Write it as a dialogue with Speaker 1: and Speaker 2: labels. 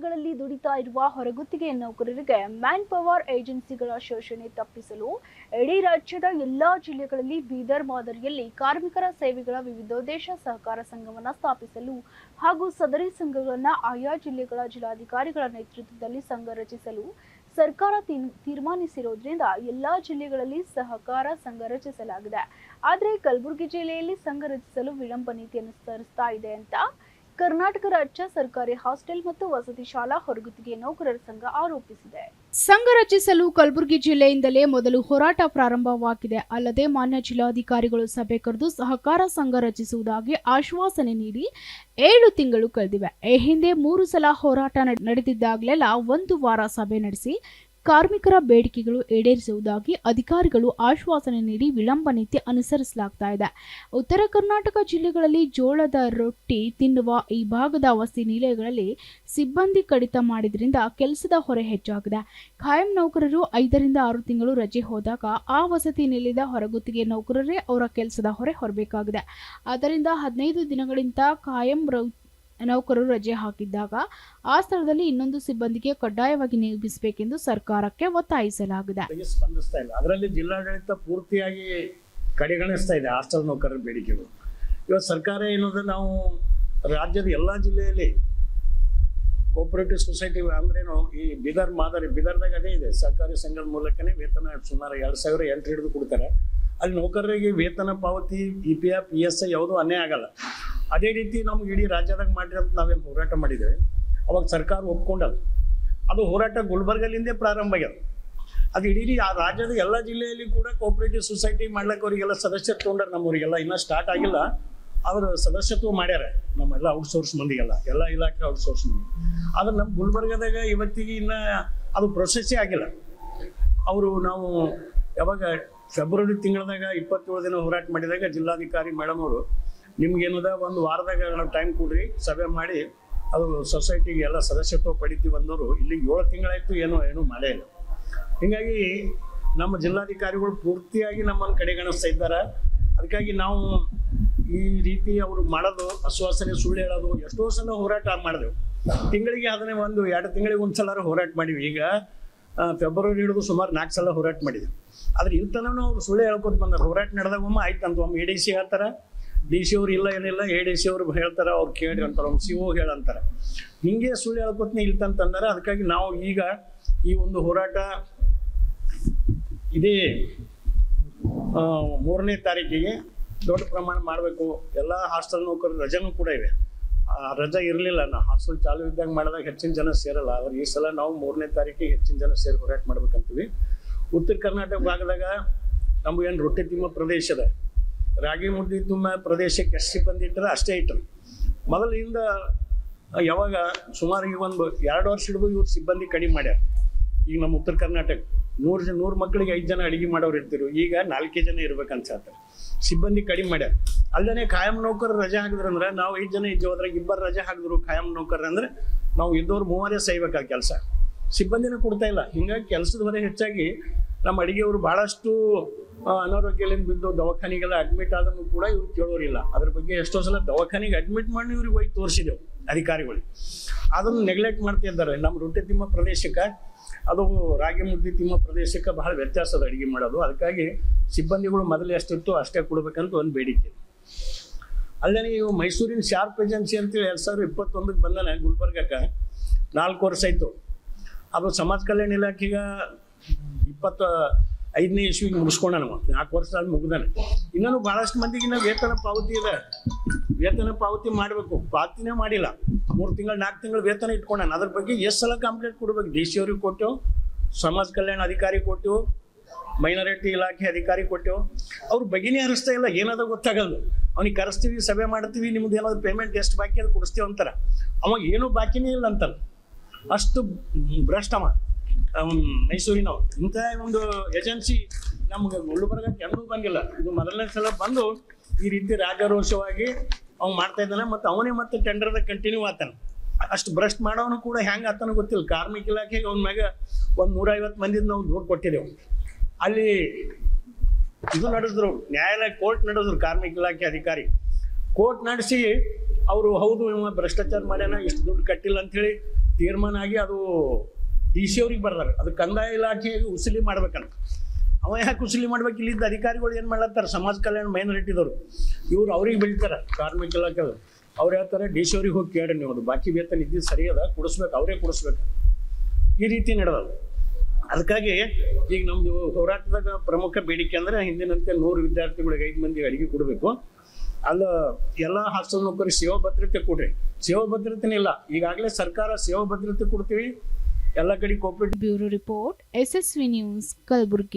Speaker 1: ಮಿಲ್ಗಳಲ್ಲಿ ದುಡಿತಾ ಇರುವ ಹೊರಗುತ್ತಿಗೆ ನೌಕರರಿಗೆ ಮ್ಯಾನ್ ಪವರ್ ಏಜೆನ್ಸಿಗಳ ಶೋಷಣೆ ತಪ್ಪಿಸಲು ಇಡೀ ರಾಜ್ಯದ ಎಲ್ಲಾ ಜಿಲ್ಲೆಗಳಲ್ಲಿ ಬೀದರ್ ಮಾದರಿಯಲ್ಲಿ ಕಾರ್ಮಿಕರ ಸೇವೆಗಳ ವಿವಿಧೋದ್ದೇಶ ಸಹಕಾರ ಸಂಘವನ್ನು ಸ್ಥಾಪಿಸಲು ಹಾಗೂ ಸದರಿ ಸಂಘಗಳನ್ನು ಆಯಾ ಜಿಲ್ಲೆಗಳ ಜಿಲ್ಲಾಧಿಕಾರಿಗಳ ನೇತೃತ್ವದಲ್ಲಿ ಸಂಘ ರಚಿಸಲು ಸರ್ಕಾರ ತೀರ್- ತೀರ್ಮಾನಿಸಿರೋದ್ರಿಂದ ಎಲ್ಲಾ ಜಿಲ್ಲೆಗಳಲ್ಲಿ ಸಹಕಾರ ಸಂಘ ರಚಿಸಲಾಗಿದೆ. ಆದರೆ ಕಲಬುರಗಿ ಜಿಲ್ಲೆಯಲ್ಲಿ ಸಂಘ ರಚಿಸಲು ವಿಳಂಬ ನೀತಿ ಅನುಸರಿಸ್ತಾ ಇದೆ ಅಂತ ಕರ್ನಾಟಕ ರಾಜ್ಯ ಸರ್ಕಾರಿ ಹಾಸ್ಟೆಲ್ ಮತ್ತು ವಸತಿ ಶಾಲಾ ಹೊರಗುತ್ತಿಗೆ ನೌಕರರ ಸಂಘ ಆರೋಪಿಸಿದೆ. ಸಂಘ ರಚಿಸಲು ಕಲಬುರಗಿ ಜಿಲ್ಲೆಯಿಂದಲೇ ಮೊದಲು ಹೋರಾಟ ಪ್ರಾರಂಭವಾಗಿದೆ. ಅಲ್ಲದೆ ಮಾನ್ಯ ಜಿಲ್ಲಾಧಿಕಾರಿಗಳು ಸಭೆ ಕರೆದು ಸಹಕಾರ ಸಂಘ ರಚಿಸುವುದಾಗಿ ಆಶ್ವಾಸನೆ ನೀಡಿ ಏಳು ತಿಂಗಳು ಕಳೆದಿವೆ. ಈ ಹಿಂದೆ ಮೂರು ಸಲ ಹೋರಾಟ ನಡೆ- ನಡೆದಿದ್ದಾಗಲೆಲ್ಲ ಒಂದು ವಾರ ಸಭೆ ನಡೆಸಿ ಕಾರ್ಮಿಕರ ಬೇಡಿಕೆಗಳು ಈಡೇರಿಸುವುದಾಗಿ ಅಧಿಕಾರಿಗಳು ಆಶ್ವಾಸನೆ ನೀಡಿ ವಿಳಂಬ ನೀತಿ ಅನುಸರಿಸಲಾಗ್ತಾ ಇದೆ. ಉತ್ತರ ಕರ್ನಾಟಕ ಜಿಲ್ಲೆಗಳಲ್ಲಿ ಜೋಳದ ರೊಟ್ಟಿ ತಿನ್ನುವ ಈ ಭಾಗದ ವಸತಿ ನಿಲಯಗಳಲ್ಲಿ ಸಿಬ್ಬಂದಿ ಕಡಿತ ಮಾಡಿದ್ರಿಂದ ಕೆಲಸದ ಹೊರೆ ಹೆಚ್ಚಾಗಿದೆ. ಖಾಯಂ ನೌಕರರು ಐದರಿಂದ ಆರು ತಿಂಗಳು ರಜೆ ಹೋದಾಗ ಆ ವಸತಿ ನಿಲಯದ ಹೊರಗುತ್ತಿಗೆ ನೌಕರರೇ ಅವರ ಕೆಲಸದ ಹೊರೆ ಹೊರಬೇಕಾಗಿದೆ. ಆದ್ದರಿಂದ ಹದಿನೈದು ದಿನಗಳಿಂದ ಖಾಯಂ ನೌಕರರು ರಜೆ ಹಾಕಿದ್ದಾಗ ಆ ಸ್ಥಳದಲ್ಲಿ ಇನ್ನೊಂದು ಸಿಬ್ಬಂದಿಗೆ ಕಡ್ಡಾಯವಾಗಿ ನೇಮಿಸಬೇಕೆಂದು ಸರ್ಕಾರಕ್ಕೆ ಒತ್ತಾಯಿಸಲಾಗಿದೆ.
Speaker 2: ಸ್ಪಂದಿಸ್ತಾ ಇಲ್ಲ. ಅದರಲ್ಲಿ ಜಿಲ್ಲಾಡಳಿತ ಪೂರ್ತಿಯಾಗಿ ಕಡೆಗಣಿಸ್ತಾ ಇದೆ ಹಾಸ್ಟೆಲ್ ನೌಕರರ ಬೇಡಿಕೆಗಳು. ಇವತ್ತು ಸರ್ಕಾರ ಏನಂದ್ರೆ ನಾವು ರಾಜ್ಯದ ಎಲ್ಲ ಜಿಲ್ಲೆಯಲ್ಲಿ ಕೋಪರೇಟಿವ್ ಸೊಸೈಟಿ ಅಂದ್ರೇನು ಈ ಬಿದರ್ ಮಾದರಿ, ಬಿದರ್ದಾಗ ಅದೇ ಇದೆ. ಸರ್ಕಾರಿ ಸಂಘದ ಮೂಲಕನೇ ವೇತನ ಸುಮಾರು ಎರಡು ಸಾವಿರ, ಎಂಟು ಹಿಡಿದು ಕೊಡ್ತಾರೆ. ಅಲ್ಲಿ ನೌಕರರಿಗೆ ವೇತನ ಪಾವತಿ, E P F P S I ಯಾವುದೂ ಅನ್ಯಾಯ ಆಗಲ್ಲ. ಅದೇ ರೀತಿ ನಮ್ಗೆ ಇಡೀ ರಾಜ್ಯದಾಗ ಮಾಡಿರೋದು ನಾವೇನು ಹೋರಾಟ ಮಾಡಿದ್ದೇವೆ. ಅವಾಗ ಸರ್ಕಾರ ಒಪ್ಕೊಂಡಲ್ಲ. ಅದು ಹೋರಾಟ ಗುಲ್ಬರ್ಗಲಿಂದೇ ಪ್ರಾರಂಭ ಆಗ್ಯದ. ಅದು ಇಡೀ ಆ ರಾಜ್ಯದ ಎಲ್ಲ ಜಿಲ್ಲೆಯಲ್ಲಿ ಕೂಡ ಕೋಆಪರೇಟಿವ್ ಸೊಸೈಟಿ ಮಾಡ್ಲಿಕ್ಕೆ ಅವರಿಗೆಲ್ಲ ಸದಸ್ಯತ್ವ ತೊಗೊಂಡ್ರೆ ನಮ್ಮವರಿಗೆಲ್ಲ. ಇನ್ನೂ ಸ್ಟಾರ್ಟ್ ಆಗಿಲ್ಲ. ಅವರು ಸದಸ್ಯತ್ವ ಮಾಡ್ಯಾರ. ನಮ್ಮೆಲ್ಲ ಔಟ್ಸೋರ್ಸ್ ಮಂದಿಗೆಲ್ಲ. ಎಲ್ಲ ಇಲಾಖೆ ಔಟ್ಸೋರ್ಸ್ ಮಂದಿ. ಆದ್ರೆ ನಮ್ಮ ಗುಲ್ಬರ್ಗದಾಗ ಇವತ್ತಿಗೆ ಇನ್ನ ಅದು ಪ್ರೊಸೆಸ್ಸೇ ಆಗಿಲ್ಲ. ಅವರು ನಾವು ಯಾವಾಗ ಫೆಬ್ರವರಿ ತಿಂಗಳದಾಗ ಇಪ್ಪತ್ತೇಳು ದಿನ ಹೋರಾಟ ಮಾಡಿದಾಗ ಜಿಲ್ಲಾಧಿಕಾರಿ ಮೇಡಮ್ ಅವರು ನಿಮ್ಗೇನದ, ಒಂದು ವಾರದಾಗ ಟೈಮ್ ಕೊಡ್ರಿ, ಸಭೆ ಮಾಡಿ, ಅದು ಸೊಸೈಟಿಗೆ ಎಲ್ಲ ಸದಸ್ಯತ್ವ ಪಡಿತೀವಿ ಅಂದವರು ಇಲ್ಲಿ ಏಳು ತಿಂಗಳಾಯ್ತು, ಏನೋ, ಏನೂ ಮಾಡೇ ಇಲ್ಲ. ಹೀಗಾಗಿ ನಮ್ಮ ಜಿಲ್ಲಾಧಿಕಾರಿಗಳು ಪೂರ್ತಿಯಾಗಿ ನಮ್ಮನ್ನು ಕಡೆಗಣಿಸ್ತಾ ಇದ್ದಾರೆ. ಅದಕ್ಕಾಗಿ ನಾವು ಈ ರೀತಿ ಅವರು ಮಾಡೋದು, ಆಶ್ವಾಸನೆ, ಸುಳ್ಳು ಹೇಳೋದು, ಎಷ್ಟೋ ಸಲ ಹೋರಾಟ ಮಾಡಿದೆವು. ತಿಂಗಳಿಗೆ ಅದನ್ನೇ ಒಂದು, ಎರಡು ತಿಂಗಳಿಗೆ ಒಂದು ಸಲ ಹೋರಾಟ ಮಾಡಿವಿ. ಈಗ ಫೆಬ್ರವರಿ ಹಿಡಿದು ಸುಮಾರು ನಾಲ್ಕು ಸಲ ಹೋರಾಟ ಮಾಡಿದೆವು. ಆದ್ರೆ ಇಂತನೂ ಅವ್ರು ಸುಳ್ಳು ಹೇಳ್ಕೊತ ಬಂದ್ರೆ. ಹೋರಾಟ ನಡೆದಾಗ ಒಮ್ಮೆ ಆಯ್ತು ಒಮ್ಮೆ ಎ ಡಿ ಸಿ ಹೇಳ್ತಾರ. ಡಿ ಸಿ ಅವ್ರು ಇಲ್ಲ, ಏನಿಲ್ಲ ಎ ಡಿ ಸಿ ಅವ್ರು ಹೇಳ್ತಾರೆ, ಅವ್ರು ಕೇಳಿ ಅಂತಾರೆ, ಅವ್ರು ಸಿ ಓ ಹೇಳಂತಾರೆ. ಹಿಂಗೆ ಸುಳ್ಳು ಹೇಳ್ಕೊತ್ನೇ ಇಲ್ತಂತಂದರೆ ಅದಕ್ಕಾಗಿ ನಾವು ಈಗ ಈ ಒಂದು ಹೋರಾಟ ಇದೇ ಮೂರನೇ ತಾರೀಕಿಗೆ ದೊಡ್ಡ ಪ್ರಮಾಣ ಮಾಡಬೇಕು. ಎಲ್ಲ ಹಾಸ್ಟೆಲ್ ನೌಕರರು ರಜೆನೂ ಕೂಡ ಇವೆ. ಆ, ರಜೆ ಇರಲಿಲ್ಲ ನಾ, ಹಾಸ್ಟೆಲ್ ಚಾಲು ಇದ್ದಾಗ ಮಾಡಿದಾಗ ಹೆಚ್ಚಿನ ಜನ ಸೇರಲ್ಲ. ಆದ್ರೆ ಈ ಸಲ ನಾವು ಮೂರನೇ ತಾರೀಕಿಗೆ ಹೆಚ್ಚಿನ ಜನ ಸೇರಿ ಹೋರಾಟ ಮಾಡ್ಬೇಕಂತೀವಿ. ಉತ್ತರ ಕರ್ನಾಟಕ ಭಾಗದಾಗ ನಮಗೇನು ರೊಟ್ಟಿ ತಿಮ್ಮ ಪ್ರದೇಶ ಇದೆ. ರಾಗಿ ಮುದ್ದೆ ತುಂಬ ಪ್ರದೇಶಕ್ಕೆ ಎಷ್ಟು ಸಿಬ್ಬಂದಿ ಇಟ್ಟರೆ ಅಷ್ಟೇ ಇಟ್ಟರು ಮೊದಲಿಂದ ಯಾವಾಗ ಸುಮಾರು ಒಂದು ಎರಡು ವರ್ಷ ಹಿಡಿದು ಇವ್ರು ಸಿಬ್ಬಂದಿ ಕಡಿಮೆ ಮಾಡ್ಯಾರ. ಈಗ ನಮ್ಮ ಉತ್ತರ ಕರ್ನಾಟಕ ನೂರು ಜನ ನೂರು ಮಕ್ಕಳಿಗೆ ಐದು ಜನ ಅಡಿಗೆ ಮಾಡೋರು ಇರ್ತಿರು. ಈಗ ನಾಲ್ಕೇ ಜನ ಇರ್ಬೇಕಂತ ಸಿಬ್ಬಂದಿ ಕಡಿಮೆ ಮಾಡ್ಯಾರ. ಅಲ್ಲದೆ ಕಾಯಂ ನೌಕರ ರಜೆ ಹಾಕಿದ್ರು ಅಂದ್ರೆ ನಾವು ಐದು ಜನ ಇದ್ದೀವಿ ಅದ್ರಾಗ ಇಬ್ಬರು ರಜೆ ಹಾಕಿದ್ರು ಕಾಯಂ ನೌಕರ ಅಂದ್ರೆ ನಾವು ಇದ್ದವ್ರು ಮೂವರೇ ಸೈಬೇಕಾದ ಕೆಲಸ. ಸಿಬ್ಬಂದಿನ ಕೊಡ್ತಾ ಇಲ್ಲ. ಹಿಂಗಾಗಿ ಕೆಲಸದ ಹೆಚ್ಚಾಗಿ ನಮ್ಮ ಅಡಿಗೆಯವರು ಬಹಳಷ್ಟು ಅನಾರೋಗ್ಯಲಿಂದ ಬಿದ್ದು ದವಾಖಾನೆಗೆಲ್ಲ ಅಡ್ಮಿಟ್ ಆದ್ರೂ ಕೂಡ ಇವ್ರು ಕೇಳೋರಿಲ್ಲ. ಅದ್ರ ಬಗ್ಗೆ ಎಷ್ಟೋ ಸಲ ದವಾಖಾನೆಗೆ ಅಡ್ಮಿಟ್ ಮಾಡಿ ಇವ್ರಿಗೆ ಹೋಗಿ ತೋರಿಸಿದೆವು ಅಧಿಕಾರಿಗಳು. ಅದನ್ನು ನೆಗ್ಲೆಕ್ಟ್ ಮಾಡ್ತಾ ಇದ್ದಾರೆ. ನಮ್ಮ ರೊಟ್ಟಿ ತಿಮ್ಮ ಪ್ರದೇಶಕ್ಕೆ, ಅದು ರಾಗಿ ಮುದ್ದೆ ತಿಮ್ಮ ಪ್ರದೇಶಕ್ಕೆ ಬಹಳ ವ್ಯತ್ಯಾಸ ಅದ ಅಡುಗೆ ಮಾಡೋದು. ಅದಕ್ಕಾಗಿ ಸಿಬ್ಬಂದಿಗಳು ಮೊದಲು ಎಷ್ಟಿತ್ತು ಅಷ್ಟೇ ಕೊಡ್ಬೇಕಂತ ಒಂದು ಬೇಡಿಕೆ. ಅಲ್ಲೇ ನೀವು ಮೈಸೂರಿನ ಶಾರ್ಪ್ ಏಜೆನ್ಸಿ ಅಂತೇಳಿ ಎರಡು ಸಾವಿರದ ಇಪ್ಪತ್ತೊಂದಕ್ಕೆ ಬಂದಾನೆ ಗುಲ್ಬರ್ಗಕ್ಕೆ ನಾಲ್ಕು ವರ್ಷ ಆಯಿತು. ಅದು ಸಮಾಜ ಕಲ್ಯಾಣ ಇಲಾಖೆಗೆ ಇಪ್ಪತ್ತ ಐದನೇ ಇಸ್ವಿಗೆ ಮುಗಿಸ್ಕೊಂಡ ನಾಲ್ಕು ವರ್ಷ ಅಲ್ಲಿ ಮುಗ್ದಾನೆ. ಇನ್ನೂ ಭಾಳಷ್ಟು ಮಂದಿಗೆ ವೇತನ ಪಾವತಿ ಇದೆ. ವೇತನ ಪಾವತಿ ಮಾಡಬೇಕು. ಪಾವತಿನೇ ಮಾಡಿಲ್ಲ. ಮೂರು ತಿಂಗಳು, ನಾಲ್ಕು ತಿಂಗಳು ವೇತನ ಇಟ್ಕೊಂಡಾನ ಅದ್ರ ಬಗ್ಗೆ ಎಷ್ಟು ಸಲ ಕಂಪ್ಲೇಂಟ್ ಕೊಡ್ಬೇಕು? ಡಿ ಸಿ ಅವ್ರಿಗೆ ಕೊಟ್ಟೆವು ಸಮಾಜ ಕಲ್ಯಾಣ ಅಧಿಕಾರಿ ಕೊಟ್ಟೆವು ಮೈನಾರಿಟಿ ಇಲಾಖೆ ಅಧಿಕಾರಿ ಕೊಟ್ಟೆವು ಅವ್ರು ಬಗೆನೇ ಹರಿಸ್ತಾ ಇಲ್ಲ. ಏನದ ಗೊತ್ತಾಗಲ್ಲ ಅವ್ನಿಗೆ ಕರೆಸ್ತೀವಿ, ಸಭೆ ಮಾಡ್ತೀವಿ, ನಿಮ್ದು ಏನಾದ್ರು ಪೇಮೆಂಟ್ ಎಷ್ಟು ಬಾಕಿ ಅದು ಕೊಡಿಸ್ತೀವಿ ಅಂತಾರೆ. ಅವಾಗ ಏನೂ ಬಾಕಿನೇ ಇಲ್ಲ ಅಂತಾರೆ. ಅಷ್ಟು ಭ್ರಷ್ಟವ ಅವ್ನ್ ಮೈಸೂರಿನವ ಇಂಥ ಒಂದು ಏಜೆನ್ಸಿ ನಮ್ಗೆ ಗುಲ್ಬರ್ಗಕ್ಕೆ ಎಲ್ಲೂ ಬಂದಿಲ್ಲ. ಇದು ಮೊದಲನೇ ಸಲ ಬಂದು ಈ ರೀತಿ ರಾಜಾರೋಷವಾಗಿ ಅವ್ನು ಮಾಡ್ತಾ ಇದ್ದಾನೆ ಮತ್ತು ಅವನೇ ಮತ್ತೆ ಟೆಂಡರ್ ಕಂಟಿನ್ಯೂ ಆತಾನೆ. ಅಷ್ಟು ಭ್ರಷ್ಟ್ ಮಾಡೋನು ಕೂಡ ಹೆಂಗೆ ಆತನ ಗೊತ್ತಿಲ್ಲ. ಕಾರ್ಮಿಕ ಇಲಾಖೆಗೆ ಅವ್ನ ಮ್ಯಾಗ ಒಂದು ನೂರೈವತ್ತು ಮಂದಿದ್ ನಾವು ದೂರ ಕೊಟ್ಟಿದ್ದೆವು ಅಲ್ಲಿ ಇದು ನಡೆಸಿದ್ರು ನ್ಯಾಯಾಲಯ ಕೋರ್ಟ್ ನಡೆಸಿದ್ರು ಕಾರ್ಮಿಕ ಇಲಾಖೆ ಅಧಿಕಾರಿ. ಕೋರ್ಟ್ ನಡೆಸಿ ಅವರು ಹೌದು ಭ್ರಷ್ಟಾಚಾರ ಮಾಡ್ಯಾನ, ಇಷ್ಟು ದುಡ್ಡು ಕಟ್ಟಿಲ್ಲ ಅಂಥೇಳಿ ತೀರ್ಮಾನ ಆಗಿ ಅದು ಡಿ ಸಿ ಅವ್ರಿಗೆ ಬರ್ದಾರೆ. ಅದು ಕಂದಾಯ ಇಲಾಖೆಗೆ ಉಸಿಲಿ ಮಾಡ್ಬೇಕಂತ ಅವ ಯಾಕೆ ಉಸಿಲಿ ಮಾಡ್ಬೇಕು? ಇಲ್ಲಿದ್ದ ಅಧಿಕಾರಿಗಳು ಏನು ಮಾಡ್ಲತ್ತಾರೆ? ಸಮಾಜ ಕಲ್ಯಾಣ ಮೈನಾರಿಟಿದವರು ಇವ್ರು ಅವ್ರಿಗೆ ಬೀಳ್ತಾರೆ, ಕಾರ್ಮಿಕ ಇಲಾಖೆ ಅವ್ರು ಹೇಳ್ತಾರೆ, ಡಿ ಸಿ ಅವ್ರಿಗೆ ಹೋಗಿ ಕೇಳ್ರಿ ನೀವು ಅದು. ಬಾಕಿ ವೇತನ ಇದ್ದಿದ್ದು ಸರಿ ಅದ, ಕೊಡಿಸ್ಬೇಕು, ಅವರೇ ಕೊಡಿಸ್ಬೇಕು. ಈ ರೀತಿ ನಡೆದವು ಅದಕ್ಕಾಗಿ ಈಗ ನಮ್ಮದು ಹೋರಾಟದಾಗ ಪ್ರಮುಖ ಬೇಡಿಕೆ ಅಂದ್ರೆ ಹಿಂದಿನಂತೆ ನೂರು ವಿದ್ಯಾರ್ಥಿಗಳಿಗೆ ಐದು ಮಂದಿ ಅಡುಗೆ ಕೊಡಬೇಕು. ಅಲ್ಲ, ಎಲ್ಲ ಹಾಸ್ಟೆಲ್ ನೌಕರಿ ಸೇವಾ ಭದ್ರತೆ ಕೊಡ್ರಿ. ಸೇವಾ ಭದ್ರತೆನೇ ಇಲ್ಲ. ಈಗಾಗಲೇ ಸರ್ಕಾರ ಸೇವಾ ಭದ್ರತೆ ಕೊಡ್ತೀವಿ. ಎಲ್ಲ ಕಡೆ cooperative
Speaker 1: bureau report SSV news Kalaburagi.